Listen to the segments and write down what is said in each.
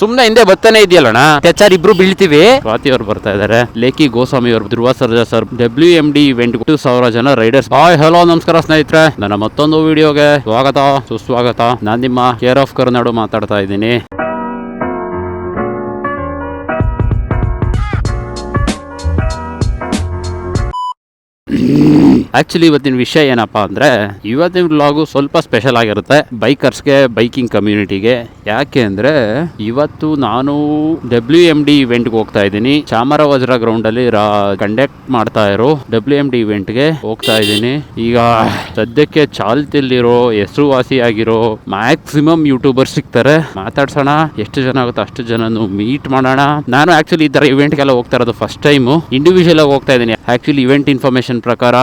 ಸುಮ್ನೆ ಹಿಂದೆ ಬರ್ತಾನೆ ಇದೆಯಲ್ಲಣ್ಣ ಟೆಚಾರ್ ಇಬ್ರು ಬೀಳ್ತೀವಿ. ಸ್ವಾತಿ ಅವ್ರು ಬರ್ತಾ ಇದಾರೆ. ಲೇಖಿ ಗೋಸ್ವಾಮಿ ಅವರು Dhruva Sarja sir W M D event two ಸಾವಿರ ಜನ ರೈಡರ್ಸ್ ಹಾಯ್ ಹಲೋ ನಮಸ್ಕಾರ ಸ್ನೇಹಿತರೆ. ನನ್ನ ಮತ್ತೊಂದು ವಿಡಿಯೋಗೆ ಸ್ವಾಗತ. ಸುಸ್ವಾಗತ. ನಾನ್ ನಿಮ್ಮ ಕೇರ್ ಆಫ್ ಕರ್ನಾಡು ಮಾತಾಡ್ತಾ ಇದ್ದೀನಿ. ಆಕ್ಚುಲಿ ಇವತ್ತಿನ ವಿಷಯ ಏನಪ್ಪಾ ಅಂದ್ರೆ, ಇವತ್ತಿನ ವ್ಲಾಗು ಸ್ವಲ್ಪ ಸ್ಪೆಷಲ್ ಆಗಿರುತ್ತೆ. ಬೈಕರ್ಸ್ಗೆ ಬೈಕಿಂಗ್ ಕಮ್ಯುನಿಟಿಗೆ ಯಾಕೆ ಅಂದ್ರೆ, ಇವತ್ತು ನಾನು ಡಬ್ಲ್ಯೂ ಎಂ ಡಿ ಇವೆಂಟ್ಗೆ ಹೋಗ್ತಾ ಇದ್ದೀನಿ. ಚಾಮರಾವಜ್ರ ಗ್ರೌಂಡ್ ಅಲ್ಲಿ ಕಂಡಕ್ಟ್ ಮಾಡ್ತಾ ಇರೋ ಡಬ್ಲ್ಯೂ ಎಂ ಡಿ ಇವೆಂಟ್ಗೆ ಹೋಗ್ತಾ ಇದ್ದೀನಿ. ಈಗ ಸದ್ಯಕ್ಕೆ ಚಾಲ್ತಿಯಲ್ಲಿರೋ ಹೆಸರುವಾಸಿಯಾಗಿರೋ ಮ್ಯಾಕ್ಸಿಮಮ್ ಯೂಟ್ಯೂಬರ್ ಸಿಗ್ತಾರೆ. ಮಾತಾಡ್ಸೋಣ. ಎಷ್ಟು ಜನ ಆಗುತ್ತೋ ಅಷ್ಟು ಜನನು ಮೀಟ್ ಮಾಡೋಣ. ನಾನು ಆಕ್ಚುಲಿ ಈ ತರ ಇವೆಂಟ್ಗೆಲ್ಲ ಹೋಗ್ತಾ ಇರೋದು ಫಸ್ಟ್ ಟೈಮು ಇಂಡಿವಿಜುವಲ್ ಆಗಿ ಹೋಗ್ತಾ ಇದ್ದೀನಿ. ಆಕ್ಚುಲಿ ಇವೆಂಟ್ ಇನ್ಫಾರ್ಮೇಶನ್ ಪ್ರಕಾರ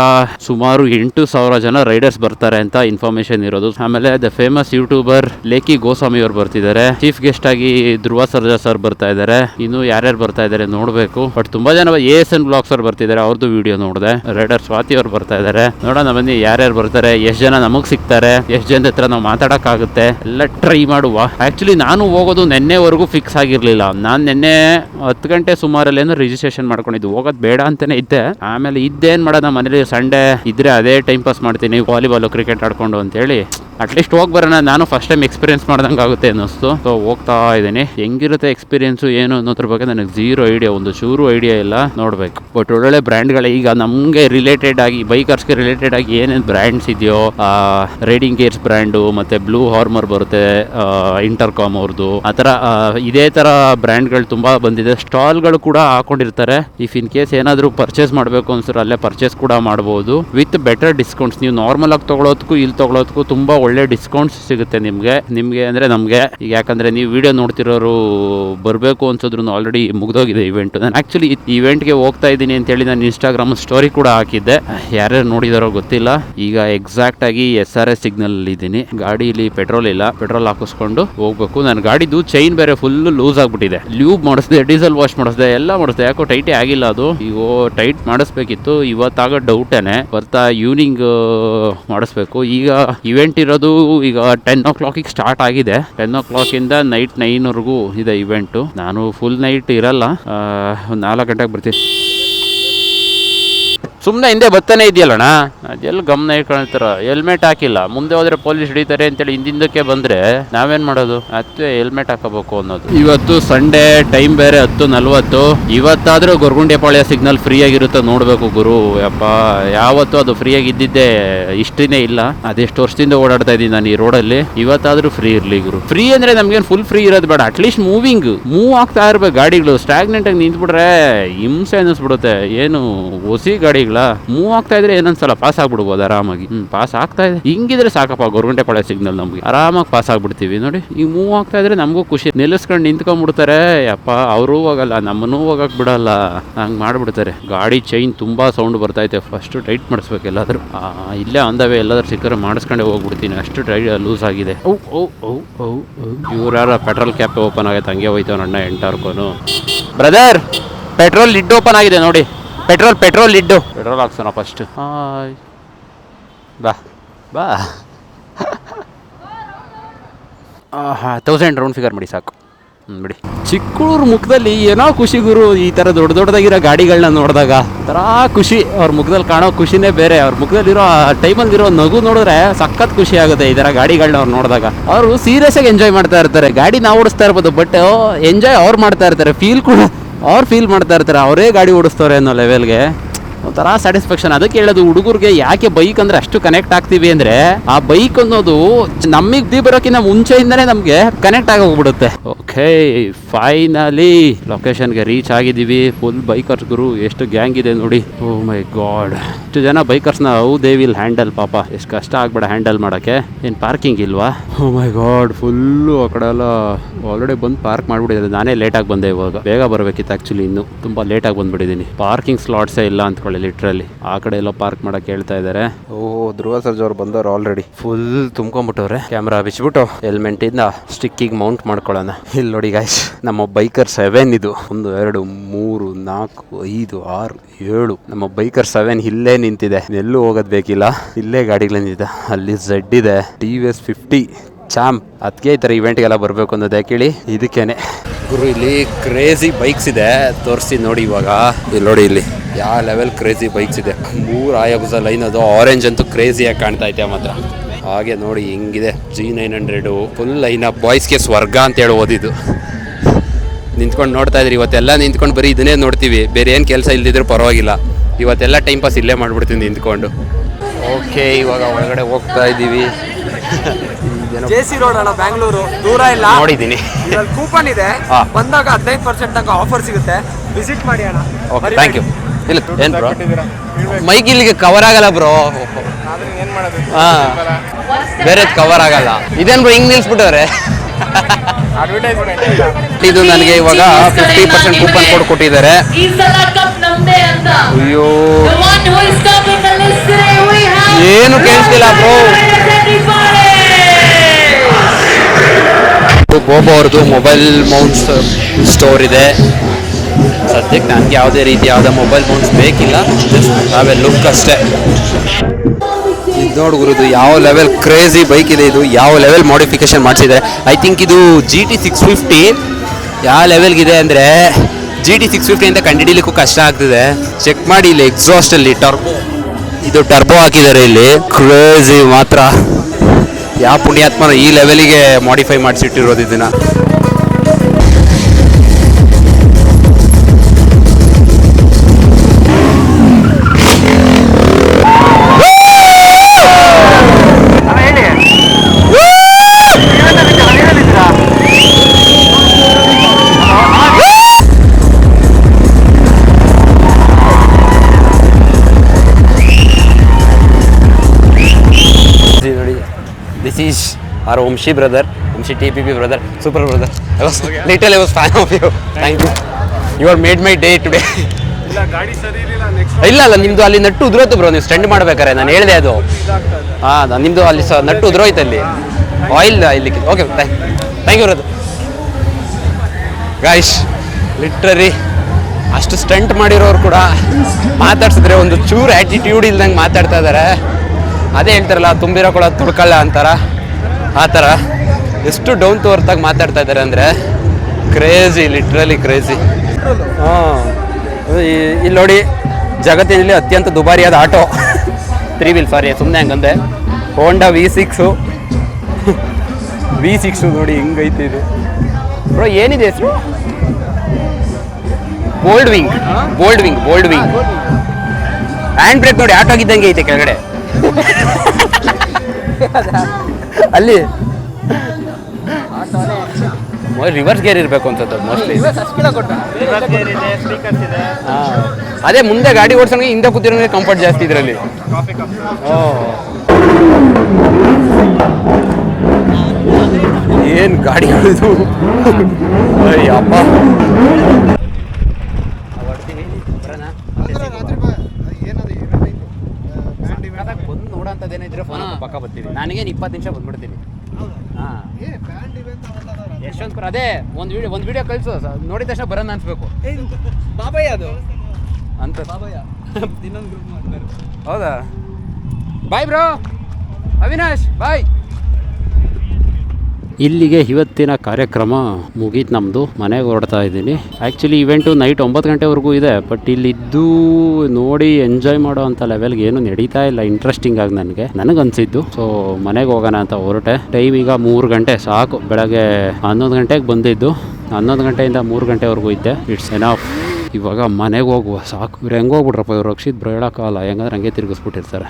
ಸುಮಾರು ಎಂಟು ಸಾವಿರ ಜನ ರೈಡರ್ಸ್ ಬರ್ತಾರೆ ಅಂತ ಇನ್ಫಾರ್ಮೇಶನ್ ಇರೋದು. ಆಮೇಲೆ the famous YouTuber Lekhi Goswami ಅವರು ಬರ್ತಿದ್ದಾರೆ. ಚೀಫ್ ಗೆಸ್ಟ್ ಆಗಿ ಧ್ರುವ ಸರ್ಜಾ ಸರ್ ಬರ್ತಾ ಇದ್ದಾರೆ. ಇನ್ನು ಯಾರ್ಯಾರು ಬರ್ತಾ ಇದ್ದಾರೆ ನೋಡಬೇಕು. ಬಟ್ ತುಂಬಾ ಜನ ಎ ಎಸ್ ಎನ್ ಬ್ಲಾಗ್ಸ್ ಅವ್ರು ಬರ್ತಿದ್ದಾರೆ. ಅವ್ರದ್ದು ವಿಡಿಯೋ ನೋಡಿದೆ. ರೈಡರ್ ಸ್ವಾತಿ ಅವ್ರು ಬರ್ತಾ ಇದ್ದಾರೆ. ನೋಡೋಣ ಬನ್ನಿ ಯಾರ್ಯಾರು ಬರ್ತಾರೆ. ಎಷ್ಟು ಜನ ನಮಗ್ ಸಿಗ್ತಾರೆ. ಎಷ್ಟು ಜನ ಹತ್ರ ನಾವು ಮಾತಾಡೋಕ್ಕಾಗುತ್ತೆ. ಎಲ್ಲ ಟ್ರೈ ಮಾಡುವ. ಆಕ್ಚುಲಿ ನಾನು ಹೋಗೋದು ನಿನ್ನೆವರೆಗೂ ಫಿಕ್ಸ್ ಆಗಿರಲಿಲ್ಲ. ನಾನು ನಿನ್ನೆ ಹತ್ತು ಗಂಟೆ ಸುಮಾರಲ್ಲಿ ರಿಜಿಸ್ಟ್ರೇಷನ್ ಮಾಡ್ಕೊಂಡಿದ್ದು. ಹೋಗೋದು ಬೇಡ ಅಂತಾನೆ ಇದ್ದೆ. ಆಮೇಲೆ ಇದ್ದೇನ್ ಮಾಡೋಣ ಮನೇಲಿ? ಸಂಡೇ ಇದ್ರೆ ಅದೇ ಟೈಮ್ ಪಾಸ್ ಮಾಡ್ತೀನಿ ವಾಲಿಬಾಲ್ ಕ್ರಿಕೆಟ್ ಆಡ್ಕೊಂಡು ಅಂತೇಳಿ ಅಟ್ಲೀಸ್ಟ್ ಹೋಗಿ ಬರೋಣ. ನಾನು ಫಸ್ಟ್ ಟೈಮ್ ಎಕ್ಸ್ಪೀರಿಯನ್ಸ್ ಮಾಡ್ದಂಗೆ ಆಗುತ್ತೆ ಅನ್ನಿಸ್ತು. ಸೊ ಹೋಗ್ತಾ ಇದ್ದೀನಿ. ಹೆಂಗಿರುತ್ತೆ ಎಕ್ಸ್ಪೀರಿಯನ್ಸು ಏನು ಅನ್ನೋದ್ರ ಬಗ್ಗೆ ನನಗೆ ಜೀರೋ ಐಡಿಯಾ ಒಂದು ಚೂರು ಐಡಿಯಾ ಇಲ್ಲ. ನೋಡಬೇಕು. ಬಟ್ ಒಳ್ಳೊಳ್ಳೆ ಬ್ರ್ಯಾಂಡ್ಗಳು ಈಗ ನಮಗೆ ರಿಲೇಟೆಡ್ ಆಗಿ ಬೈಕರ್ಸ್ಗೆ ರಿಲೇಟೆಡ್ ಆಗಿ ಏನೇನು ಬ್ರ್ಯಾಂಡ್ಸ್ ಇದೆಯೋ ರೈಡಿಂಗ್ ಗೇರ್ಸ್ ಬ್ರ್ಯಾಂಡು ಮತ್ತು ಬ್ಲೂ ಹಾರ್ಮರ್ ಬರುತ್ತೆ ಇಂಟರ್ಕಾಮ್ ಅವ್ರದ್ದು ಆ ಥರ ಇದೇ ಥರ ಬ್ರ್ಯಾಂಡ್ಗಳು ತುಂಬ ಬಂದಿದೆ. ಸ್ಟಾಲ್ಗಳು ಕೂಡ ಹಾಕೊಂಡಿರ್ತಾರೆ. ಇಫ್ ಇನ್ ಕೇಸ್ ಏನಾದರೂ ಪರ್ಚೇಸ್ ಮಾಡಬೇಕು ಅನ್ಸಿದ್ರೆ ಅಲ್ಲೇ ಪರ್ಚೇಸ್ ಕೂಡ ಮಾಡ್ಬೋದು. ವಿತ್ ಬೆಟರ್ ಡಿಸ್ಕೌಂಟ್ಸ್ ನೀವು ನಾರ್ಮಲ್ ಆಗಿ ತೊಗೊಳೋದಕ್ಕೂ ಇಲ್ಲಿ ತೊಗೊಳೋದಕ್ಕೂ ತುಂಬಾ ಒಳ್ಳೆ ಡಿಸ್ಕೌಂಟ್ಸ್ ಸಿಗುತ್ತೆ ನಿಮಗೆ. ನಿಮಗೆ ಅಂದರೆ ನಮಗೆ. ಈಗ ಯಾಕಂದ್ರೆ ನೀವು ವಿಡಿಯೋ ನೋಡ್ತಿರೋರು ಬರಬೇಕು ಅನ್ಸೋದ್ರು ಆಲ್ರೆಡಿ ಮುಗ್ದೋಗಿದೆ ಇವೆಂಟ್ ನಾನು ಆ್ಯಕ್ಚುಲಿ ಇವೆಂಟ್ಗೆ ಹೋಗ್ತಾ ಇದ್ದೀನಿ ಅಂತೇಳಿ ನಾನು ಇನ್ಸ್ಟಾಗ್ರಾಮ್ ಸ್ಟೋರಿ ಕೂಡ ಹಾಕಿದ್ದೆ. ಯಾರ್ಯಾರು ನೋಡಿದಾರೋ ಗೊತ್ತಿಲ್ಲ. ಈಗ ಎಕ್ಸಾಕ್ಟ್ ಆಗಿ ಎಸ್ ಆರ್ ಎಸ್ ಸಿಗ್ನಲ್ ಇದ್ದೀನಿ. ಗಾಡಿಲಿ ಪೆಟ್ರೋಲ್ ಇಲ್ಲ. ಪೆಟ್ರೋಲ್ ಹಾಕಿಸ್ಕೊಂಡು ಹೋಗ್ಬೇಕು. ನನ್ನ ಗಾಡಿದು ಚೈನ್ ಬೇರೆ ಫುಲ್ ಲೂಸ್ ಆಗ್ಬಿಟ್ಟಿದೆ. ಲ್ಯೂಬ್ ಮಾಡಿಸ್ದೆ ಡೀಸೆಲ್ ವಾಶ್ ಮಾಡಿಸ್ದೆ, ಎಲ್ಲ ಮಾಡಿಸ್ದೆ. ಯಾಕೋ ಟೈಟೇ ಆಗಿಲ್ಲ ಅದು. ಈಗ ಟೈಟ್ ಮಾಡಿಸ್ಬೇಕಿತ್ತು. ಇವತ್ತಾಗ ಡೌಟೇನೆ ಬರ್ತಾ ಈವ್ನಿಂಗ್ ಮಾಡಿಸ್ಬೇಕು. ಈಗ ಇವೆಂಟ್ ಇರೋದು ಈಗ ಟೆನ್ ಓ ಕ್ಲಾಕಿಗೆ ಸ್ಟಾರ್ಟ್ ಆಗಿದೆ. ಟೆನ್ ಓ ಕ್ಲಾಕಿಂದ ನೈಟ್ ನೈನ್ವರೆಗೂ ಇದೆ ಇವೆಂಟು ನಾನು ಫುಲ್ ನೈಟ್ ಇರಲ್ಲ. ಒಂದು ನಾಲ್ಕು ಗಂಟೆಗೆ ಬರ್ತೀನಿ. ಸುಮ್ಮನೆ ಹಿಂದೆ ಬರ್ತಾನೆ ಇದೆಯಲ್ಲಣ್ಣ? ಅದೆಲ್ಲ ಗಮನ ಇಟ್ಕೊಳ್ತಾರ? ಹೆಲ್ಮೆಟ್ ಹಾಕಿಲ್ಲ. ಮುಂದೆ ಹೋದ್ರೆ ಪೊಲೀಸ್ ಹಿಡಿತಾರೆ ಅಂತೇಳಿ ಹಿಂದಿಂದಕ್ಕೆ ಬಂದ್ರೆ ನಾವೇನ್ ಮಾಡೋದು? ಅತ್ತೆ ಹೆಲ್ಮೆಟ್ ಹಾಕೋಬೇಕು ಅನ್ನೋದು. ಇವತ್ತು ಸಂಡೇ, ಟೈಮ್ ಬೇರೆ ಹತ್ತು ನಲ್ವತ್ತು. ಇವತ್ತಾದ್ರೂ ಗೊರ್ಗುಂಡೆಪಾಳ್ಯ ಸಿಗ್ನಲ್ ಫ್ರೀ ಆಗಿರುತ್ತೆ ನೋಡ್ಬೇಕು ಗುರು. ಯಪ್ಪ, ಯಾವತ್ತು ಅದು ಫ್ರೀ ಇದ್ದಿದ್ದೆ ಇಷ್ಟಿನೇ ಇಲ್ಲ. ಅದೆಷ್ಟು ವರ್ಷದಿಂದ ಓಡಾಡ್ತಾ ಇದ್ದೀನಿ ನಾನು ಈ ರೋಡಲ್ಲಿ ಇವತ್ತಾದ್ರೂ ಫ್ರೀ ಇರ್ಲಿ ಗುರು. ಫ್ರೀ ಅಂದ್ರೆ ನಮ್ಗೇನು ಫುಲ್ ಫ್ರೀ ಇರೋದು ಬೇಡ. ಅಟ್ಲೀಸ್ಟ್ ಮೂವಿಂಗ್ ಮೂವ್ ಆಗ್ತಾ ಇರ್ಬೇಕು ಗಾಡಿಗಳು. ಸ್ಟಾಗ್ನೆಂಟ್ ಆಗಿ ನಿಂತ್ಬಿಟ್ರೆ ಹಿಂಸೆ ಅನ್ನಿಸ್ಬಿಡುತ್ತೆ. ಏನು, ಹೊಸಿ ಗಾಡಿಗಳ. ಮೂವ್ ಆಗ್ತಾ ಇದ್ರೆ ಏನೊಂದ್ಸಲ ಪಾಸ್ ಆಗ್ಬಿಡ್ಬೋದು ಆರಾಮಾಗಿ. ಹ್ಮ್ ಪಾಸ್ ಆಗ್ತಾ ಇದೆ. ಹಿಂಗಿದ್ರೆ ಸಾಕಪ್ಪ ಗೌರ್ಮೆಂಟ್ ಕೊಳೆ ಸಿಗ್ನಲ್ ನಮ್ಗೆ. ಆರಾಮಾಗಿ ಪಾಸ್ ಆಗ್ಬಿಡ್ತೀವಿ. ನೋಡಿ, ಈಗ ಮೂವ್ ಆಗ್ತಾ ಇದ್ರೆ ನಮಗೂ ಖುಷಿ. ನಿಲ್ಲಿಸ್ಕೊಂಡು ನಿಂತ್ಕೊಂಡ್ಬಿಡ್ತಾರೆ. ಅಪ್ಪ ಅವರು ಹೋಗಲ್ಲ, ನಮ್ಮನ್ನೂ ಹೋಗಕ್ ಬಿಡಲ್ಲ. ಹಂಗೆ ಮಾಡ್ಬಿಡ್ತಾರೆ. ಗಾಡಿ ಚೈನ್ ತುಂಬಾ ಸೌಂಡ್ ಬರ್ತೈತೆ ಫಸ್ಟ್ ಟೈಟ್ ಮಾಡಿಸ್ಬೇಕು ಎಲ್ಲಾದರೂ. ಇಲ್ಲೇ ಅಂದವೇ ಎಲ್ಲಾದ್ರೂ ಸಿಕ್ಕರೆ ಮಾಡಿಸ್ಕೊಂಡೆ ಹೋಗ್ಬಿಡ್ತೀನಿ. ಅಷ್ಟು ಟೈ ಲೂಸ್ ಆಗಿದೆ. ಓ ಓ ಓ ಓ ಇವ್ರ ಪೆಟ್ರೋಲ್ ಕ್ಯಾಪ್ ಓಪನ್ ಆಗೈತೆ. ಹಂಗೆ ಹೋಯ್ತವ ಅಣ್ಣ ಎಂಟಾರ್ಕೋನು ಬ್ರದರ್ ಪೆಟ್ರೋಲ್ ಲಿಡ್ ಓಪನ್ ಆಗಿದೆ ನೋಡಿ. ಪೆಟ್ರೋಲ್ ಪೆಟ್ರೋಲ್ ಇಡ್ಡು. ಪೆಟ್ರೋಲ್ ಹಾಕ್ಸೋಣ ಫಸ್ಟ್ ಹಾಯ್. ಬಾ. ಬಾ. ಹಾಂ ತೌಸಂಡ್ ರೌಂಡ್ ಫಿಗರ್ ಮಾಡಿ ಸಾಕು. ಹ್ಞೂ ಬಿಡಿ. ಚಿಕ್ಕೂರು ಮುಖದಲ್ಲಿ ಏನೋ ಖುಷಿ ಗುರು ಈ ಥರ ದೊಡ್ಡ ದೊಡ್ಡದಾಗಿರೋ ಗಾಡಿಗಳನ್ನ ನೋಡಿದಾಗ. ಒಂಥರ ಖುಷಿ ಅವ್ರ ಮುಖದಲ್ಲಿ ಕಾಣೋ ಖುಷಿನೇ ಬೇರೆ. ಅವ್ರ ಮುಖದಲ್ಲಿರೋ ಆ ಟೈಮಲ್ಲಿರೋ ನಗು ನೋಡಿದ್ರೆ ಸಖತ್ ಖುಷಿ ಆಗುತ್ತೆ ಈ ಥರ ಗಾಡಿಗಳನ್ನ ಅವ್ರು ನೋಡಿದಾಗ. ಅವರು ಸೀರಿಯಸ್ ಆಗಿ ಎಂಜಾಯ್ ಮಾಡ್ತಾ ಇರ್ತಾರೆ. ಗಾಡಿ ನಾವು ಓಡಿಸ್ತಾ ಇರ್ಬೋದು ಬಟ್ ಎಂಜಾಯ್ ಅವ್ರು ಮಾಡ್ತಾ ಇರ್ತಾರೆ. ಫೀಲ್ ಕೂಡ ಅವ್ರು ಫೀಲ್ ಮಾಡ್ತಾ ಇರ್ತಾರೆ ಅವರೇ ಗಾಡಿ ಓಡಿಸ್ತವ್ರೆ ಅನ್ನೋ ಲೆವೆಲ್ಗೆ ಒಂಥರ ಸ್ಯಾಟಿಸ್ಫ್ಯಾಕ್ಷನ್ ಅದಕ್ಕೆ ಹೇಳೋದು ಹುಡುಗರಿಗೆ ಯಾಕೆ ಬೈಕ್ ಅಂದ್ರೆ ಅಷ್ಟು ಕನೆಕ್ಟ್ ಆಗ್ತೀವಿ ಅಂದ್ರೆ ಆ ಬೈಕ್ ಅನ್ನೋದು ನಮಗೆ ದಿ ಬರೋಕ್ಕಿಂತ ಮುಂಚೆಯಿಂದನೇ ನಮಗೆ ಕನೆಕ್ಟ್ ಆಗೋಗ್ಬಿಡುತ್ತೆ ಓಕೆ ಫೈನಲಿ ಲೊಕೇಶನ್ಗೆ ರೀಚ್ ಆಗಿದ್ದೀವಿ. ಫುಲ್ ಬೈಕರ್ಸ್ ಗುರು, ಎಷ್ಟು ಗ್ಯಾಂಗ್ ಇದೆ ನೋಡಿ. ಓ ಮೈ ಗಾಡ್ ಇಷ್ಟು ಜನ ಬೈಕರ್ಸ್ನ ಹೌ ದೇ ವಿಲ್ ಹ್ಯಾಂಡಲ್ ಪಾಪ. ಎಷ್ಟು ಕಷ್ಟ ಆಗ್ಬೇಡ ಹ್ಯಾಂಡಲ್ ಮಾಡೋಕ್ಕೆ. ಏನು ಪಾರ್ಕಿಂಗ್ ಇಲ್ವಾ? ಓ ಮೈ ಗಾಡ್ ಫುಲ್ಲು ಆ ಕಡೆ ಎಲ್ಲ ಆಲ್ರೆಡಿ ಬಂದು ಪಾರ್ಕ್ ಮಾಡ್ಬಿಟ್ಟಿದ್ದಾರೆ. ನಾನೇ ಲೇಟಾಗಿ ಬಂದೆ ಇವಾಗ. ಬೇಗ ಬರಬೇಕಿತ್ತು ಆ್ಯಕ್ಚುಲಿ ಇನ್ನು. ತುಂಬ ಲೇಟಾಗಿ ಬಂದ್ಬಿಟ್ಟಿದ್ದೀನಿ. ಪಾರ್ಕಿಂಗ್ ಸ್ಲಾಟ್ಸೇ ಇಲ್ಲ ಅಂದ್ಕೊಳ್ಳಿ ಲಿಟ್ರಲಿ ಆ ಕಡೆ ಎಲ್ಲ ಪಾರ್ಕ್ ಮಾಡಕ್ಕೆ ಹೇಳ್ತಾ ಇದ್ದಾರೆ ಓಹ್, ಧ್ರುವ ಸರ್ಜ್ ಅವ್ರು ಬಂದವ್ರು ಆಲ್ರೆಡಿ ಫುಲ್ ತುಂಬ್ಕೊಂಡ್ಬಿಟ್ಟವ್ರೆ. ಕ್ಯಾಮ್ರಾ ಬಿಚ್ಬಿಟ್ಟು ಹೆಲ್ಮೆಟ್ ಇಂದ ಸ್ಟಿಕ್ಕಿಗೆ ಮೌಂಟ್ ಮಾಡ್ಕೊಳ್ಳೋಣ. ಇಲ್ಲಿ ನೋಡಿ ಗಾಯ್ಸ್ ನಮ್ಮ ಬೈಕರ್ ಸೆವೆನ್ ಇದು. ಒಂದು, ಎರಡು, ಮೂರು, ನಾಲ್ಕು, ಐದು, ಆರು, ಏಳು. ನಮ್ಮ ಬೈಕರ್ ಸೆವೆನ್ ಇಲ್ಲೇ ನಿಂತಿದೆ. ಎಲ್ಲೂ ಹೋಗೋದ್ ಬೇಕಿಲ್ಲ. ಇಲ್ಲೇ ಗಾಡಿಗಳು ನಿಂತಿದೆ ಅಲ್ಲಿ ಝೆಡ್ ಇದೆ. ಟಿ ವಿ ಎಸ್ ಫಿಫ್ಟಿ ಚಾಮ್ ಅದಕ್ಕೆ ಈ ಥರ ಇವೆಂಟ್ಗೆಲ್ಲ ಬರಬೇಕು ಅನ್ನೋದೇ ಕೇಳಿ ಇದಕ್ಕೇನೆ. ಗುರು ಇಲ್ಲಿ ಕ್ರೇಜಿ ಬೈಕ್ಸ್ ಇದೆ ತೋರಿಸಿ ನೋಡಿ ಇವಾಗ. ಇಲ್ಲಿ ನೋಡಿ ಇಲ್ಲಿ. ಯಾವ ಲೆವೆಲ್ ಕ್ರೇಜಿ ಬೈಕ್ಸ್ ಇದೆ. ಮೂರು ಆಯಾಬುಸ ಲೈನ್ ಅದು ಆರೆಂಜ್ ಅಂತೂ ಕ್ರೇಜಿಯಾಗಿ ಕಾಣ್ತಾ ಐತೆ ಮಾತ್ರ. ಹಾಗೆ ನೋಡಿ ಹಿಂಗಿದೆ G nine hundred full line ಬಾಯ್ಸ್ಗೆ ಸ್ವರ್ಗ ಅಂತ ಹೇಳಿ ಓದಿದ್ದು. ನಿಂತ್ಕೊಂಡು ನೋಡ್ತಾ ಇದ್ರಿ ಇವತ್ತೆಲ್ಲ ನಿಂತ್ಕೊಂಡು ಬರೀ ಇದನ್ನೇ ನೋಡ್ತೀವಿ. ಬೇರೆ ಏನು ಕೆಲಸ ಇಲ್ಲದಿದ್ರು ಪರವಾಗಿಲ್ಲ. ಇವತ್ತೆಲ್ಲ ಟೈಮ್ ಪಾಸ್ ಇಲ್ಲೇ ಮಾಡ್ಬಿಡ್ತೀನಿ ನಿಂತ್ಕೊಂಡು. ಓಕೆ ಇವಾಗ ಒಳಗಡೆ ಹೋಗ್ತಾ ಇದ್ದೀವಿ. ಜೆ ಸಿ ರೋಡ್ ಅಣ್ಣ ಬ್ಯಾಂಗ್ಳೂರು ದೂರ ಇಲ್ಲ. ನೋಡಿದ್ದೀನಿ. ಇದ್ರಲ್ಲಿ ಕೂಪನ್ ಇದೆ. ಬಂದಾಗ ಹದಿನೈದು ಪರ್ಸೆಂಟ್ ತನಕ ಆಫರ್ ಸಿಗುತ್ತೆ. ವಿಸಿಟ್ ಮಾಡಿ ಅಣ್ಣ. ಓಕೆ ಥ್ಯಾಂಕ್ ಯು ಇಲ್ಲ ಏನು ಬ್ರೋ ಮೈಕ್ ಇಲ್ಲಿಗೆ ಕವರ್ ಆಗಲ್ಲ ಬ್ರೋ ಏನ್ ಮಾಡೋದು? ಹಾಂ. ಬೇರೆ ಕವರ್ ಆಗಲ್ಲ. ಇದೇನು ಬ್ರೋ ಹಿಂಗ್ ನಿಲ್ಸ್ಬಿಟ್ಟವ್ರೆ? ಅಡ್ವರ್ಟೈಸ್ಮೆಂಟ್ ಇದು ನನಗೆ ಇವಾಗ ಫಿಫ್ಟಿ ಪರ್ಸೆಂಟ್ ಕೂಪನ್ ಕೋಡ್ ಕೊಟ್ಟಿದ್ದಾರೆ. ಅಯ್ಯೋ. ಏನು ಕೇಳಿಸ್ತಿಲ್ಲ ಬ್ರೋ ಬೋಬೋ ಅವ್ರದ್ದು ಮೊಬೈಲ್ ಮೌಂಟ್ಸ್ ಸ್ಟೋರ್ ಇದೆ. ಸದ್ಯಕ್ಕೆ ನನಗೆ ಯಾವುದೇ ರೀತಿ ಯಾವುದೇ ಮೊಬೈಲ್ ಮೌಂಟ್ಸ್ ಬೇಕಿಲ್ಲ. ಜಸ್ಟ್ ನಾವೇ ಲುಕ್ ಅಷ್ಟೇ. ಇದು ನೋಡು ಗುರುದು ಯಾವ ಲೆವೆಲ್ ಕ್ರೇಜಿ ಬೈಕ್ ಇದೆ ಇದು. ಯಾವ ಲೆವೆಲ್ ಮಾಡಿಫಿಕೇಶನ್ ಮಾಡಿಸಿದ್ದಾರೆ. ಐ ಥಿಂಕ್ ಇದು ಜಿ ಟಿ ಸಿಕ್ಸ್ ಫಿಫ್ಟಿ ಯಾವ ಲೆವೆಲ್ಗಿದೆ ಅಂದರೆ ಜಿ ಟಿ ಸಿಕ್ಸ್ ಫಿಫ್ಟಿ ಅಂತ ಕಂಡಿಡೀಲಿಕ್ಕೂ ಕಷ್ಟ ಆಗ್ತಿದೆ. ಚೆಕ್ ಮಾಡಿ, ಇಲ್ಲಿ ಎಕ್ಸಾಸ್ಟಲ್ಲಿ ಟರ್ಬೋ ಇದು ಟರ್ಬೋ ಹಾಕಿದ್ದಾರೆ ಇಲ್ಲಿ. ಕ್ರೇಜಿ ಮಾತ್ರ. ಯಾವ ಪುಣ್ಯಾತ್ಮನ ಈ ಲೆವೆಲಿಗೆ ಮಾಡಿಫೈ ಮಾಡಿಸಿಟ್ಟಿರೋದು ಇದನ್ನ R Vamshi brother Vamshi T P P brother super brother I was little I was fan of you thank you you are made my day today ಇಲ್ಲ ಅಲ್ಲ ನಿಮ್ದು ಅಲ್ಲಿ ನಟ್ಟು ಉದುರೋತು ಬ್ರೋ ನೀವು ಸ್ಟೆಂಡ್ ಮಾಡ್ಬೇಕಾರೆ ನಾನು ಹೇಳಿದೆ ಅದು. ಹಾಂ ನಿಮ್ಮದು ಅಲ್ಲಿ ಸಹ ನಟ್ಟು ಉದುರೋಯ್ತು ಅಲ್ಲಿ. ಆಯಿಲ್ ಇಲ್ಲಿ okay thank you brother guys literally ಅಷ್ಟು ಸ್ಟಂಟ್ ಮಾಡಿರೋರು ಕೂಡ ಮಾತಾಡ್ಸಿದ್ರೆ ಒಂದು ಚೂರು ಆ್ಯಟಿಟ್ಯೂಡ್ ಇಲ್ದಂಗೆ ಮಾತಾಡ್ತಾ ಇದ್ದಾರೆ ಅದೇ ಹೇಳ್ತಾರಲ್ಲ ತುಂಬಿರೋ ಕೂಡ ತುಡ್ಕಲ್ಲ ಅಂತಾರ. ಆ ಥರ ಎಷ್ಟು ಡೌನ್ ಟು ಅರ್ತಾಗಿ ಮಾತಾಡ್ತಾ ಇದ್ದಾರೆ ಅಂದರೆ ಕ್ರೇಜಿ, ಲಿಟ್ರಲಿ ಕ್ರೇಜಿ. ಹಾಂ ಇಲ್ಲಿ ನೋಡಿ, ಜಗತ್ತಿನಲ್ಲಿ ಅತ್ಯಂತ ದುಬಾರಿಯಾದ ಆಟೋ. ತ್ರೀ ವೀಲ್ ಸಾರಿ ಸುಮ್ಮನೆ ಹಂಗಂದೆ Honda V six V six ನೋಡಿ ಹಿಂಗೈತೆ ಇದು. ಬ್ರೋ ಏನಿದೆ ಹೆಸರು? Bold wing bold wing bold wing hand brake ನೋಡಿ ಆಟೋಗಿದ್ದಂಗೆ ಐತೆ ಕೆಳಗಡೆ. ಅಲ್ಲಿ. ರಿವರ್ಸ್ ಗೇರ್ ಇರಬೇಕು ಅಂತದ್ದು ಮೋಸ್ಟ್ಲಿ ಅದೇ ಮುಂದೆ ಗಾಡಿ ಓಡಿಸೋಣ ಹಿಂದೆ ಕೂತಿರೋಂಗೆ ಕಂಫರ್ಟ್ ಜಾಸ್ತಿ ಇದರಲ್ಲಿ. ಏನು ಗಾಡಿಗಳಿದು? ಅಯ್ಯಪ್ಪ. ನೋಡೋಂಥದ್ದೇನಿದ್ರೆ ಫೋನ್ ಪಕ್ಕ ಬರ್ತೀನಿ ನನಗೆ ಇಪ್ಪತ್ತು ನಿಮಿಷ ಬಂದ್ಬಿಡ್ತೀನಿ. ಹಾಂ. ಯಶವಂತಪುರ ಅದೇ ಒಂದು ವಿಡಿಯೋ ಒಂದು ವಿಡಿಯೋ ಕಳಿಸು. ನೋಡಿದ ತಕ್ಷಣ ಬರೋಣ ಅನ್ಸ್ಬೇಕು ಬಾಬಯ್ಯ ಅದು. ಅಂತ. ಬಾಬಾಯ ಇನ್ನೊಂದು ಗ್ರೂಪ್ ಮಾಡ್ತಾರೆ. ಹೌದಾ? ಬಾಯ್ ಬ್ರೋ ಅವಿನಾಶ್ ಬಾಯ್ ಇಲ್ಲಿಗೆ ಇವತ್ತಿನ ಕಾರ್ಯಕ್ರಮ ಮುಗೀತು ನಮ್ಮದು ಮನೆಗೆ ಹೊರಡ್ತಾ ಇದ್ದೀನಿ. ಆ್ಯಕ್ಚುಲಿ ಇವೆಂಟು ನೈಟ್ ಒಂಬತ್ತು ಗಂಟೆವರೆಗೂ ಇದೆ ಬಟ್ ಇಲ್ಲಿದ್ದು ನೋಡಿ ಎಂಜಾಯ್ ಮಾಡೋ ಅಂಥ ಲೆವೆಲ್ಗೆ ಏನು ನಡೀತಾ ಇಲ್ಲ ಇಂಟ್ರೆಸ್ಟಿಂಗ್ ಆಗಿ ನನಗೆ. ನನಗನ್ಸಿದ್ದು. ಸೊ ಮನೆಗೆ ಹೋಗೋಣ ಅಂತ ಹೊರಟೆ. ಟೈಮ್ ಈಗ ಮೂರು ಗಂಟೆ, ಸಾಕು. ಬೆಳಗ್ಗೆ ಹನ್ನೊಂದು ಗಂಟೆಗೆ ಬಂದಿದ್ದು. ಹನ್ನೊಂದು ಗಂಟೆಯಿಂದ ಮೂರು ಗಂಟೆವರೆಗೂ ಇದ್ದೆ. ಇಟ್ಸ್ ಎನಫ್ ಇವಾಗ ಮನೆಗೆ ಹೋಗುವ, ಸಾಕು. ಇವ್ರು ಹೆಂಗೆ ಹೋಗ್ಬಿಟ್ರಪ್ಪ, ಇವ್ರು ರಕ್ಷಿತ್ ಹೇಳೋಕ್ಕಲ್ಲ ಹೆಂಗಂದ್ರೆ ಹಂಗೆ ತಿರುಗಿಸ್ಬಿಟ್ಟಿರ್ತಾರೆ.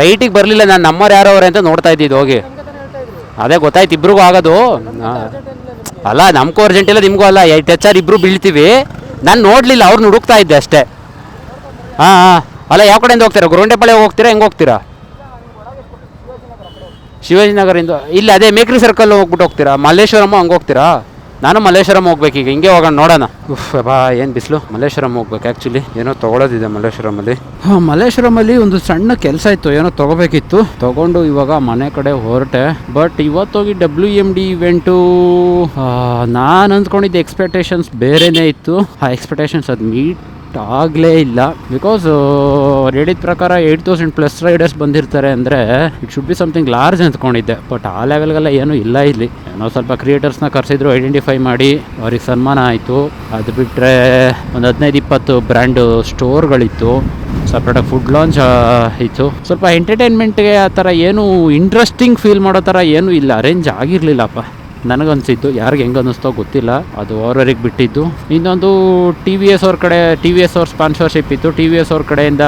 ರೈಟಿಗೆ ಬರಲಿಲ್ಲ, ನಾನು ನಮ್ಮವ್ರು ಯಾರವ್ರೆ ಅಂತ ನೋಡ್ತಾ ಇದ್ದಿದ್ದು, ಹೋಗಿ. ಅದೇ ಗೊತ್ತಾಯ್ತು ಇಬ್ರಿಗೂ ಆಗೋದು. ಅಲ್ಲ ನಮ್ಗೂ ಅರ್ಜೆಂಟ್ ಇಲ್ಲ ನಿಮಗೂ ಅಲ್ಲ ಏಟ್ ಎಚ್ ಆರ್ ಇಬ್ರು ಬೀಳ್ತೀವಿ. ನಾನು ನೋಡಲಿಲ್ಲ ಅವ್ರನ್ನ ಹುಡುಕ್ತಾ ಇದ್ದೆ ಅಷ್ಟೇ. ಹಾಂ ಹಾಂ. ಅಲ್ಲ ಯಾವ ಕಡೆಯಿಂದ ಹೋಗ್ತೀರಾ? ಗುರುಂಡೆಪಾಳ್ಯ ಹೋಗ್ತೀರಾ ಹೆಂಗೆ ಹೋಗ್ತೀರಾ? ಶಿವಾಜಿನಗರಿಂದ ಇಲ್ಲಿ ಅದೇ ಮೇಕ್ರಿ ಸರ್ಕಲ್ ಹೋಗ್ಬಿಟ್ಟು ಹೋಗ್ತೀರಾ? ಮಲ್ಲೇಶ್ವರಮ್ಮ ಹಂಗೆ ಹೋಗ್ತೀರಾ? ನಾನು ಮಲ್ಲೇಶ್ವರಂ ಹೋಗ್ಬೇಕು ಈಗ ಹಿಂಗೆ ಹೋಗೋಣ ನೋಡೋಣ. ಉಫ್ ಬಾ ಏನು ಬಿಸಿಲು? ಮಲ್ಲೇಶ್ವರಂ ಹೋಗ್ಬೇಕು ಆ್ಯಕ್ಚುಲಿ ಏನೋ ತೊಗೊಳೋದಿದೆ ಮಲ್ಲೇಶ್ವರಮಲ್ಲಿ ಹಾಂ ಮಲ್ಲೇಶ್ವರಮಲ್ಲಿ ಒಂದು ಸಣ್ಣ ಕೆಲಸ ಇತ್ತು ಏನೋ ತೊಗೋಬೇಕಿತ್ತು. ತೊಗೊಂಡು ಇವಾಗ ಮನೆ ಕಡೆ ಹೊರಟೆ. ಬಟ್ ಇವತ್ತೋಗಿ ಡಬ್ಲ್ಯೂ ಎಂ ಡಿ ಇವೆಂಟು ನಾನು ಅಂದ್ಕೊಂಡಿದ್ದ ಎಕ್ಸ್ಪೆಕ್ಟೇಷನ್ಸ್ ಬೇರೆನೇ ಇತ್ತು. ಆ ಎಕ್ಸ್ಪೆಕ್ಟೇಷನ್ಸ್ ಅದು ಮೀಟ್ ಕನೆಕ್ಟ್ ಆಗಲೇ ಇಲ್ಲ. ಬಿಕಾಸ್ ಹೇಳಿದ ಪ್ರಕಾರ ಏಯ್ಟ್ ತೌಸಂಡ್ ಪ್ಲಸ್ ರೈಡರ್ಸ್ ಬಂದಿರ್ತಾರೆ ಅಂದರೆ it should be something large ಅಂದ್ಕೊಂಡಿದ್ದೆ ಬಟ್ ಆ ಲೆವೆಲ್ಗೆಲ್ಲ ಏನೂ ಇಲ್ಲ ಇಲ್ಲಿ. ಏನೋ ಸ್ವಲ್ಪ ಕ್ರಿಯೇಟರ್ಸ್ನ ಕರೆಸಿದ್ರು ಐಡೆಂಟಿಫೈ ಮಾಡಿ, ಅವ್ರಿಗೆ ಸನ್ಮಾನ ಆಯಿತು. ಅದು ಬಿಟ್ಟರೆ ಒಂದು ಹದಿನೈದು ಇಪ್ಪತ್ತು ಬ್ರ್ಯಾಂಡು ಸ್ಟೋರ್ಗಳಿತ್ತು ಸಪ್ರೇಟಾಗಿ ಫುಡ್ ಲಾಂಚ್ ಇತ್ತು. ಸ್ವಲ್ಪ ಎಂಟರ್ಟೈನ್ಮೆಂಟ್ಗೆ ಆ ಥರ ಏನು ಇಂಟ್ರೆಸ್ಟಿಂಗ್ ಫೀಲ್ ಮಾಡೋ ಥರ ಏನೂ ಇಲ್ಲ. ಅರೇಂಜ್ ಆಗಿರಲಿಲ್ಲಪ್ಪ. ನನಗನ್ಸಿದ್ದು, ಯಾರಿಗೆ ಹೆಂಗೆ ಅನ್ನಿಸ್ತೋ ಗೊತ್ತಿಲ್ಲ. ಅದು ಅವ್ರವ್ರಿಗೆ ಬಿಟ್ಟಿದ್ದು. ಇನ್ನೊಂದು ಟಿ ವಿ ಎಸ್ ಅವ್ರ ಕಡೆ ಟಿ ವಿ ಎಸ್ ಅವ್ರ ಸ್ಪಾನ್ಸರ್ಶಿಪ್ ಇತ್ತು. ಟಿ ವಿ ಎಸ್ ಅವ್ರ ಕಡೆಯಿಂದ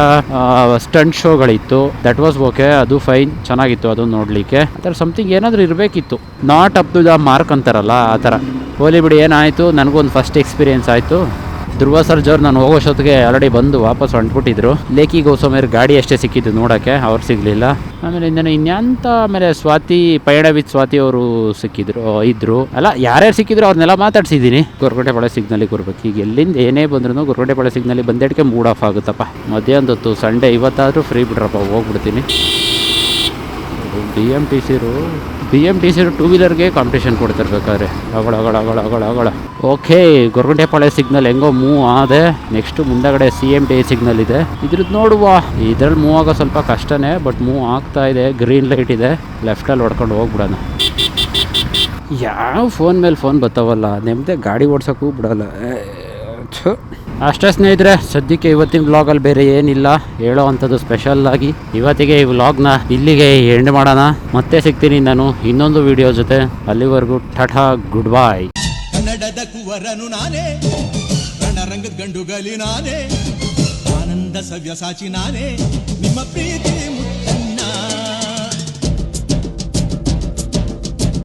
ಸ್ಟಂಟ್ ಶೋಗಳಿತ್ತು ದಟ್ ವಾಸ್ ಓಕೆ ಅದು ಫೈನ್ ಚೆನ್ನಾಗಿತ್ತು ಅದು ನೋಡಲಿಕ್ಕೆ. ಆ ಥರ ಸಮಥಿಂಗ್ ಏನಾದರೂ ಇರಬೇಕಿತ್ತು. Not up to the mark ಅಂತಾರಲ್ಲ, ಆ ಥರ. ಹೋಲಿ ಬಿಡಿ, ಏನಾಯಿತು? ನನಗೊಂದು ಫಸ್ಟ್ ಎಕ್ಸ್ಪೀರಿಯೆನ್ಸ್ ಆಯಿತು. ಧ್ರುವ ಸರ್ಜವ್ರು ನಾನು ಹೋಗೋಷ್ಟೊತ್ತಿಗೆ ಆಲ್ರೆಡಿ ಬಂದು ವಾಪಸ್ ಹೊಂಟ್ಬಿಟ್ಟಿದ್ರು. ಲೇಖಿ ಗೋಸ್ವಾಮಿಯವ್ರ ಗಾಡಿ ಅಷ್ಟೇ ಸಿಕ್ಕಿದ್ದು ನೋಡೋಕ್ಕೆ ಅವ್ರು ಸಿಗಲಿಲ್ಲ. ಆಮೇಲೆ ಇನ್ನೇನು, ಇನ್ಯಾಂತ ಆಮೇಲೆ ಸ್ವಾತಿ ಪಯಣ ವಿತ್ ಸ್ವಾತಿ ಅವರು ಸಿಕ್ಕಿದ್ರು, ಇದ್ರು. ಅಲ್ಲ, ಯಾರ್ಯಾರು ಸಿಕ್ಕಿದ್ರು ಅವ್ರನ್ನೆಲ್ಲ ಮಾತಾಡ್ಸಿದ್ದೀನಿ. ಗೊರಕೋಟೆ ಬಳೆ ಸಿಗ್ನಲ್ಲಿ ಬರ್ಬೇಕು. ಈಗ ಎಲ್ಲಿಂದ ಏನೇ ಬಂದ್ರು ಗೊರಕೋಟೆ ಬಳೆ ಸಿಗ್ನಲ್ಲಿ ಬಂದೇಟಕ್ಕೆ ಮೂಡ್ ಆಫ್ ಆಗುತ್ತಪ್ಪ. ಮಧ್ಯಾಹ್ನದೊತ್ತು, ಸಂಡೇ, ಇವತ್ತಾದರೂ ಫ್ರೀ ಬಿಡ್ರಪ್ಪ, ಹೋಗ್ಬಿಡ್ತೀನಿ. ಬಿ ಎಂ ಟಿ ಸಿರು ಬಿ ಎಂ ಟಿ ಸಿರು ಟೂ ವೀಲರ್ಗೆ ಕಾಂಪಿಟೇಷನ್ ಕೊಡ್ತಿರ್ಬೇಕಾದ್ರೆ. ಅಗಳ ಅಗಳ ಅಗಳ ಅಗಳ ಅಗಳ ಓಕೆ ಗೊರಗುಂಟೆಪಾಳ್ಯ ಸಿಗ್ನಲ್ ಹೆಂಗೋ ಮೂವ್ ಆದೆ. ನೆಕ್ಸ್ಟ್ ಮುಂದಗಡೆ ಸಿ ಎಂ ಟಿ ಸಿಗ್ನಲ್ ಇದೆ. ಇದ್ರದ್ದು ನೋಡುವ. ಇದ್ರಲ್ಲಿ ಮೂವ್ ಆಗೋ ಸ್ವಲ್ಪ ಕಷ್ಟನೇ ಬಟ್ ಮೂವ್ ಆಗ್ತಾ ಇದೆ. ಗ್ರೀನ್ ಲೈಟ್ ಇದೆ. ಲೆಫ್ಟಲ್ಲಿ ಹೊಡ್ಕೊಂಡು ಹೋಗ್ಬಿಡೋಣ. ಯಾವ ಫೋನ್ ಮೇಲೆ ಫೋನ್ ಬರ್ತಾವಲ್ಲ ನೆಮ್ಮದಿ ಗಾಡಿ ಓಡ್ಸೋಕ್ಕೂ ಬಿಡಲ್ಲ. ಅಷ್ಟೇ ಸ್ನೇಹಿತರೆ, ಸದ್ಯಕ್ಕೆ ಇವತ್ತಿನ ವ್ಲಾಗಲ್ಲಿ ಬೇರೆ ಏನಿಲ್ಲ. ಹೇಳೋ ಅಂಥದ್ದು ಸ್ಪೆಷಲ್ ಆಗಿ ಇವತ್ತಿಗೆ ಈ ವ್ಲಾಗ್ನ ಇಲ್ಲಿಗೆ ಎಂಡ್ ಮಾಡೋಣ. ಮತ್ತೆ ಸಿಗ್ತೀನಿ ನಾನು ಇನ್ನೊಂದು ವಿಡಿಯೋ ಜೊತೆ. ಅಲ್ಲಿವರೆಗೂ ಟಾಟಾ ಗುಡ್ ಬಾಯ್ ಕನ್ನಡದ ಕುವರನು ನಾನೇ. ರಣರಂಗದ ಗಂಡುಗಲಿ ನಾನೇ. ಆನಂದ ಸವ್ಯಸಾಚಿ ನಾನೇ. ನಿಮ್ಮ ಪ್ರೀತಿ